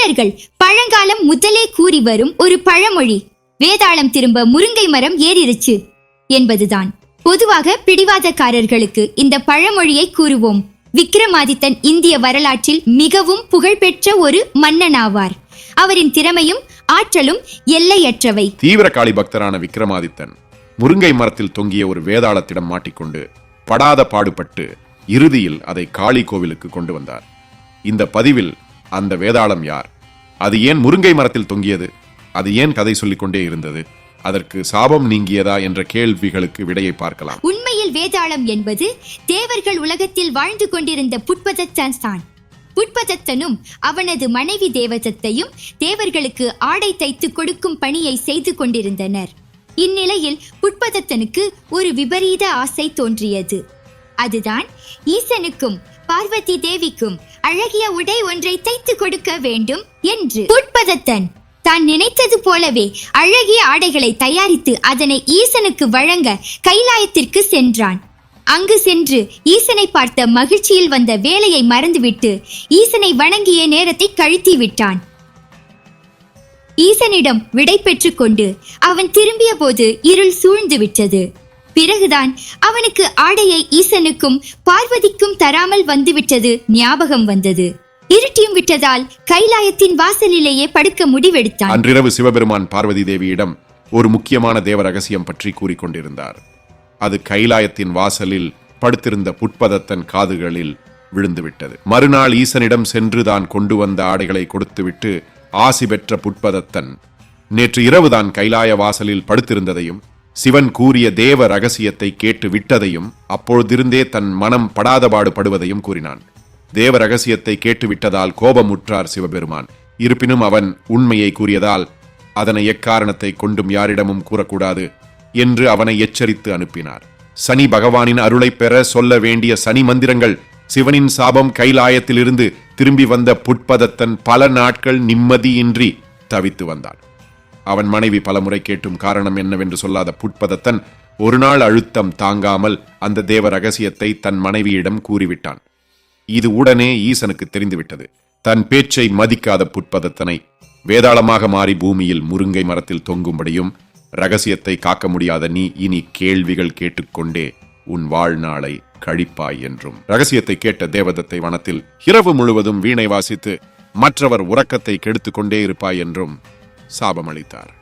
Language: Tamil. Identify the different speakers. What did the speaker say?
Speaker 1: தமிழர்கள் பழங்காலம் முதலே கூறி வரும் ஒரு பழமொழி. வேதாளம் திரும்ப முருங்கை மரம் ஏறிருச்சு என்பதுதான். பொதுவாக பிடிவாதக்காரர்களுக்கு இந்த பழமொழியை கூறுவோம். விக்ரமாதித்தன் இந்திய வரலாற்றில் மிகவும் புகழ்பெற்ற ஒரு மன்னனாவார். அவரின் திறமையும் ஆற்றலும் எல்லையற்றவை.
Speaker 2: தீவிர காளி பக்தரான விக்ரமாதித்தன் முருங்கை மரத்தில் தொங்கிய ஒரு வேதாளத்திடம் மாட்டிக்கொண்டு படாத பாடுபட்டு இறுதியில் அதை காளி கோவிலுக்கு கொண்டு வந்தார். இந்த பதிவில் அந்த வேதாளம் யார்? அது ஏன் முருங்கை மரத்தில் தொங்கியது? அது ஏன் கதை சொல்லிக்கொண்டே இருந்தது? அதற்கு சாபம் நீங்கியதா என்ற கேள்விகளுக்கு விடையை பார்க்கலாம்.
Speaker 1: உண்மையில் வேதாளம் என்பது தேவர்கள் உலகத்தில் வாழ்ந்து கொண்டிருந்த புட்பதத்தன் தான் புட்பதத்தனும் அவனது மனைவி தேவதத்தையும் தேவர்களுக்கு ஆடை தைத்து கொடுக்கும் பணியை செய்து கொண்டிருந்தனர். இந்நிலையில் புட்பதத்தனுக்கு ஒரு விபரீத ஆசை தோன்றியது. அதுதான் ஈசனுக்கும் பார்வதி தேவிக்கும் அழகிய உடை ஒன்றை தைத்து கொடுக்க வேண்டும் என்று. உட்பதத்தன் தான் நினைத்தது போலவே அழகிய ஆடைகளை தயாரித்து அதனை ஈசனுக்கு வழங்க கைலாயத்திற்கு சென்றான். அங்கு சென்று ஈசனை பார்த்த மகிழ்ச்சியில் வந்த வேலையை மறந்துவிட்டு ஈசனை வணங்கிய நேரத்தை கழித்தி விட்டான். ஈசனிடம் விடை பெற்று கொண்டு அவன் திரும்பிய போது இருள் சூழ்ந்து விட்டது. பிறகுதான் அவனுக்கு ஆடையை ஈசனுக்கும் பார்வதிக்கும் தராமல் வந்துவிட்டது ஞாபகம் வந்தது. இருட்டியும் விட்டதால் கைலாயத்தின் வாசலிலேயே படுக்க முடிவெடுத்தான்.
Speaker 2: அன்றிரவு சிவபெருமான் பார்வதி தேவியிடம் ஒரு முக்கியமான தேவ ரகசியம் பற்றி கூறிக்கொண்டிருந்தார் அது கைலாயத்தின் வாசலில் படுத்திருந்த புட்பதத்தன் காதுகளில் விழுந்துவிட்டது. மறுநாள் ஈசனிடம் சென்று தான் கொண்டு வந்த ஆடைகளை கொடுத்துவிட்டு ஆசி பெற்ற புட்பதத்தன் நேற்று இரவுதான் கைலாய வாசலில் படுத்திருந்ததையும் சிவன் கூறிய தேவ ரகசியத்தை கேட்டு விட்டதையும் அப்பொழுதிருந்தே தன் மனம் படாதபாடு படுவதையும் கூறினான். தேவ ரகசியத்தை கேட்டுவிட்டதால் கோபமுற்றார் சிவபெருமான். இருப்பினும் அவன் உண்மையை கூறியதால் அதனை எக்காரணத்தை கொண்டும் யாரிடமும் கூறக்கூடாது என்று அவனை எச்சரித்து அனுப்பினார். சனி பகவானின் அருளை பெற சொல்ல வேண்டிய சனி மந்திரங்கள் சிவனின் சாபம் கைலாயத்திலிருந்து திரும்பி வந்த புட்பதத்தன் பல நாட்கள் நிம்மதியின்றி தவித்து வந்தான். அவன் மனைவி பலமுறை கேட்டும் காரணம் என்னவென்று சொல்லாத புட்பதத்தன் ஒரு நாள் அழுத்தம் தாங்காமல் அந்த தேவ ரகசியத்தை தன் மனைவியிடம் கூறிவிட்டான். இது உடனே ஈசனுக்கு தெரிந்துவிட்டது. தன் பேச்சை மதிக்காத புட்பதத்தனை வேதாளமாக மாறி பூமியில் முருங்கை மரத்தில் தொங்கும்படியும் ரகசியத்தை காக்க முடியாத நீ இனி கேள்விகள் கேட்டுக்கொண்டே உன் வாழ்நாளை கழிப்பாய் என்றும். ரகசியத்தை கேட்ட தேவதத்தை வனத்தில் இரவு முழுவதும் வீணை வாசித்து மற்றவர் உறக்கத்தை கெடுத்துக் கொண்டே இருப்பாய் என்றும் சாபமளித்தார்.